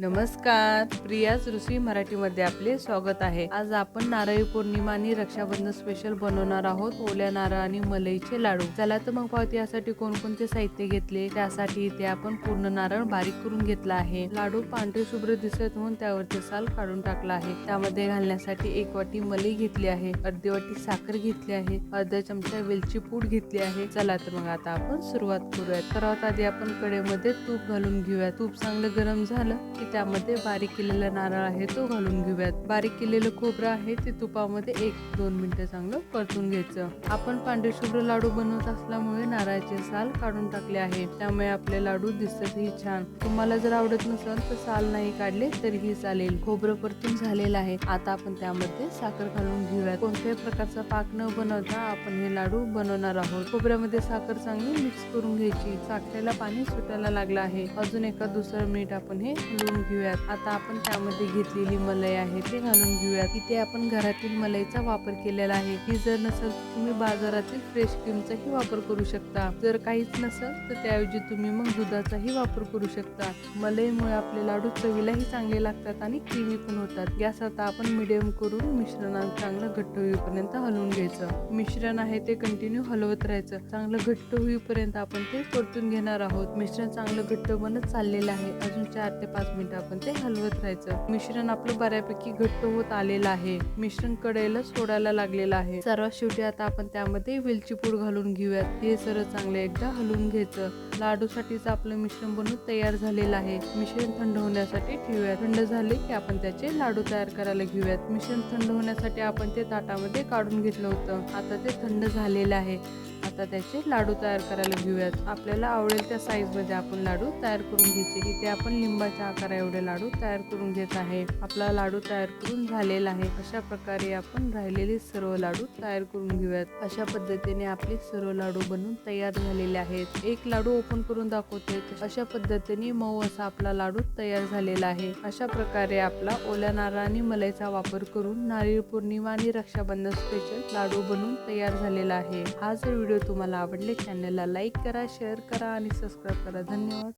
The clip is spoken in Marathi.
नमस्कार. प्रियाज ऋषी मराठीमध्ये आपले स्वागत आहे. आज आपण नारळी पौर्णिमा आणि रक्षाबंधन स्पेशल बनवणार आहोत. ओल्या नारळ आणि मलईचे लाडू. चला तर मग पाहू यासाठी कोणकोणते साहित्य घेतले. त्यासाठी इथे आपण पूर्ण नारळ बारीक करून घेतला आहे. लाडू पांढरे शुभ्र दिसत म्हणून त्यावरचे साल काढून टाकला आहे. त्यामध्ये घालण्यासाठी एक वाटी मलई घेतली आहे. अर्धी वाटी साखर घेतली आहे. अर्धा चमचा वेलची पूड घेतली आहे. चला तर मग आता आपण सुरुवात करूयात. सर्वात आधी आपण कडेमध्ये तूप घालून घेऊया तूप चांगलं गरम झालं की त्यामध्ये बारीक केलेला नारळ आहे तो घालून घेऊयात. बारीक केलेलं खोबरं आहे ते तुपामध्ये एक दोन मिनिटं चांगलं परतून घ्यायचं. आपण पांढरेशुभ्र लाडू बनवत असल्यामुळे नारळाचे साल काढून टाकले आहे. त्यामुळे आपले लाडू दिसतही छान. तुम्हाला जर आवडत नसेल तर साल नाही काढले तरीही चालेल. खोबरं परतून झालेलं आहे. आता आपण त्यामध्ये साखर घालून घेऊयात. कोणत्याही प्रकारचा पाक न बनवता आपण हे लाडू बनवणार आहोत. खोबऱ्यामध्ये साखर चांगली मिक्स करून घ्यायची. साखरेला पाणी सुटायला लागलं आहे. अजून एका दुसरं मिनिट आपण हे घालून घेऊयात. आता आपण त्यामध्ये घेतलेली मलई आहे ते घालून घेऊयात. इथे आपण घरातील मलईचा वापर केलेला आहे. ही जर नसेल तर तुम्ही बाजारातील फ्रेश क्रीमचाही वापर करू शकता. जर काहीच नसेल तर त्याऐवजी तुम्ही मग दुधाचाही वापर करू शकता. मलईमुळे आपले लाडू चवीलाही चांगले लागतात आणि क्रीमी पण होतात. गॅस आता आपण मिडियम करून मिश्रणात चांगलं घट्ट होईपर्यंत हलवून घ्यायचं. मिश्रण आहे ते कंटिन्यू हलवत राहायचं. चांगलं घट्ट होईपर्यंत आपण ते परतून घेणार आहोत. मिश्रण चांगलं घट्ट बनत चाललेलं आहे. अजून चार ते पाच मिनिटं आपण ते हलवत राहायचं. मिश्रण आपलं बऱ्यापैकी घट्ट होत आलेलं आहे. मिश्रण कडेला सोडायला लागलेलं आहे. सर्वात शेवटी आता आपण त्यामध्ये वेलची पूड घालून घेऊयात. हे सर्व चांगलं एकदा हलवून घ्यायचं. लाडूसाठीच आपलं मिश्रण बनवून तयार झालेलं आहे. मिश्रण थंड होण्यासाठी ठेवूयात. थंड झाले की आपण त्याचे लाडू तयार करायला घेऊयात. मिश्रण थंड होण्यासाठी आपण ते ताटामध्ये काढून घेतलं होतं. आता ते थंड झालेलं आहे. आता त्याचे. लाडू तयार करायला घेऊयात. आपल्याला आवडेल त्या साईजमध्ये आपण लाडू तयार करून घ्यायचे. इथे आपण लिंबाच्या आकारा एवढे लाडू तयार करून घेत आहे. आपला लाडू तयार करून झालेला आहे. अशा प्रकारे आपण राहिलेले सर्व लाडू तयार करून घेऊयात. अशा पद्धतीने आपले सर्व लाडू बनवून तयार झालेले आहेत. एक लाडू ओपन करून दाखवते अशा पद्धतीने मऊ असा आपला लाडू तयार झालेला आहे. अशा प्रकारे आपला ओल्या नारळ आणि मलाईचा वापर करून नारळी पौर्णिमा आणि रक्षाबंधन स्पेशल लाडू बनवून तयार झालेला आहे. हा जर व्हिडिओ तुम्हाला आवडले चॅनलला लाईक करा शेअर करा आणि सबस्क्राईब करा. धन्यवाद.